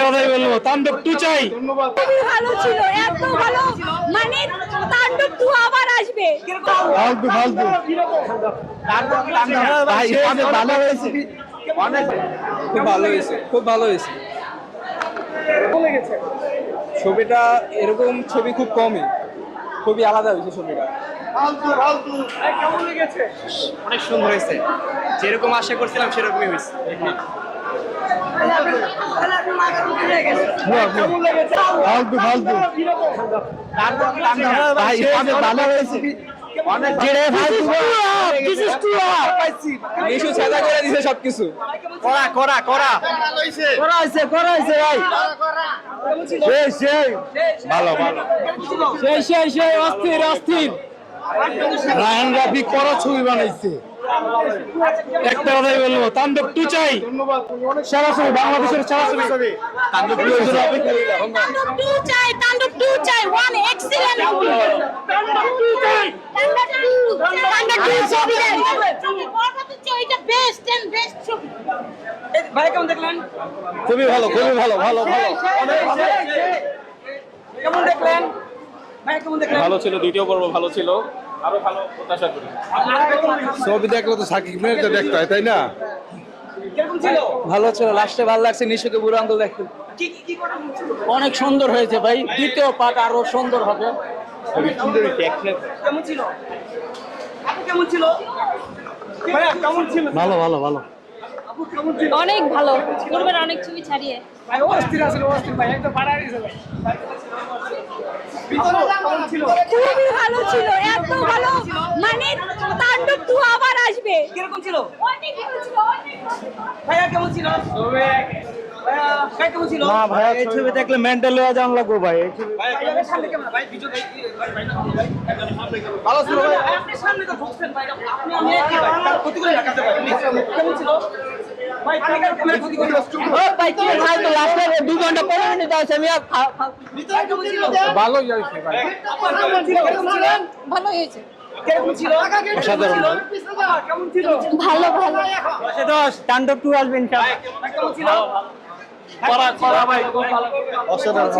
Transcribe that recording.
একটা কথাই বলব তাণ্ডব টু চাই। ভালো ছিল এত ভালো মানে তাণ্ডব টু আবার আসবে। ফালতু ফালতু। ভাই অনেক ভালো হয়েছে। খুব ভালো হয়েছে খুব ভালো হয়েছে। ছবিটা এরকম ছবি খুব কমই খুবই আলাদা হয়েছে ছবিটা। অনেক সুন্দর হয়েছে যেরকম আশা করছিলাম সেরকমই হয়েছে। ভাই অনেক ভালো করে দিছে সবকিছু করা করা করা করা করা ভাই ভালো ভালো সেই সেই সেই অস্থির অস্থির রায়ন রাফি করা ছবি বানাইছে একটা কথাই বলব টু চাই। বাংলাদেশের টু চাই। টু চাই ওয়ান এক্সিলেন্ট টু চাই। তাণ্ডব টু তাণ্ডব টু ছবি ছবি বরবাদ হচ্ছে ওইটা বেস্ট এন্ড বেস্ট ছবি। ভাই কেমন দেখলেন? খুবই ভালো খুবই ভালো ভালো ভালো। কেমন দেখলেন? ভাই কেমন দেখলেন? ভালো ছিল দ্বিতীয় পর্ব ভালো ছিল। আরও ভালো প্রত্যাশা করি। ছবি দেখলে তো সাকিব মেয়ের দেখতে হয় তাই না? ভালো ছিল লাস্টে ভালো লাগছে নিশুকে বুড়ো আঙ্গুল দেখতে। কি কি কি কথা ছিল? অনেক সুন্দর হয়েছে ভাই দ্বিতীয় পার্ট আরও সুন্দর হবে। কেমন ছিল? কেমন ছিল? ভাইয়া কেমন ছিল? ভালো ভালো ভালো। আপু কেমন ছিল? অনেক ভালো। অনেক ছবি ছাড়িয়ে। ভাই অস্থির আছে অস্থির। ভাই একদম বাড়া দিয়েছে ভাই। ভিতরে কেমন ছিল খুবই ভালো ছিল এত ভালো মানে তাণ্ডব টু আবার আসবে কীরকম ছিল। ভাইয়া কেমন ছিল এই ছবি দেখলে মেন্টাল হয়ে যাওয়া লাগবো ভাই এই ছবি ভাইয়া সামনে কেমন ভাই ভিডিও ভাই ভাই ভালো ছিল ভাই আপনি সামনে তো ঢুকছেন ভাই আপনি আমি একই ভাই তার ক্ষতি করে রাখাতে পারেন কেমন ছিল ভাই টাইগার ক্যামেরা ক্ষতি করে ও ভাই কি ভাই তো লাস্টে 2 ঘণ্টা 15 মিনিট আছে আমি আর খা- খা- ভিতরে কেমন ছিল ভালোই হয়েছে ভাই। আপনার কেমন ছিল? কেমন ছিল? ভালো হয়েছে অসাধারণ।